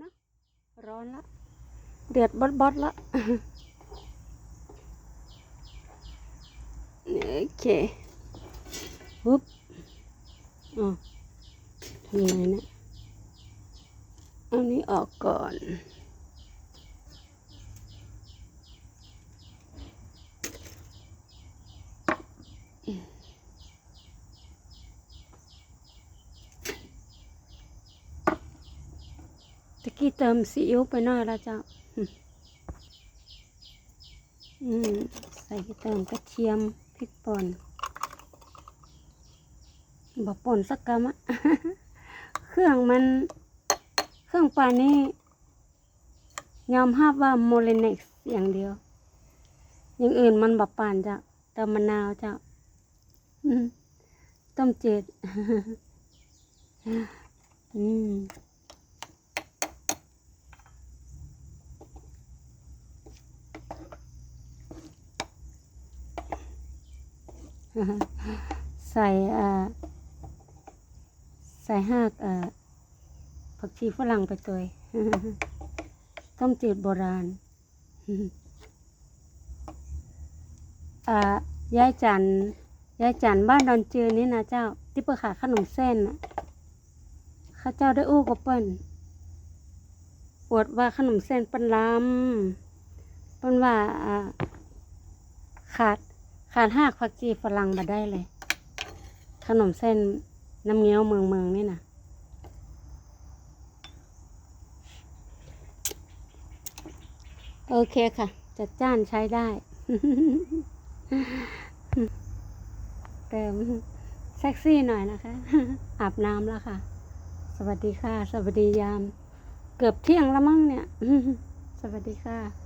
นะร้อนละเดือดบดบดๆละโอเคปุ๊บอ๋อทำไงนะเอานี้ออกก่อน ตะกี้เติมซีอิ๊วไปหน่อยแล้วเจ้าอืมใส่เติมกระเทียมพริกป่นบะป่นสักกำอะเครื่องมัน เครื่องปลานี่ยอมรับว่าโมเลเน็กซ์อย่างเดียว อย่างอื่นมันบะปานจ้ะเติมมะนาวจ้ะอืมต้มเจ็ดอืม ใส่อ่อใส่หากอ่อผักชีฝรั่งไปตัวต้มจืดโบราณอ่ายายจันยายจันบ้านดอนจือนี่นะเจ้า ที่เปิดขายขนมเส้นน่ะข้าเจ้าได้อู้กับเปิ้นปวดว่าขนมเส้นเปิ้นล้ำเปิ้นว่าขาด ขาดหากผักชีฝรั่งมาได้เลย ขนมเส้นน้ำเงี้ยวเมืองเมืองนี่นะโอเคค่ะ จัดจ้านใช้ได้ เติมเซ็กซี่หน่อยนะคะ อาบน้ำแล้วค่ะ สวัสดีค่ะ สวัสดียาม เกือบเที่ยงแล้วมั้งเนี่ย สวัสดีค่ะ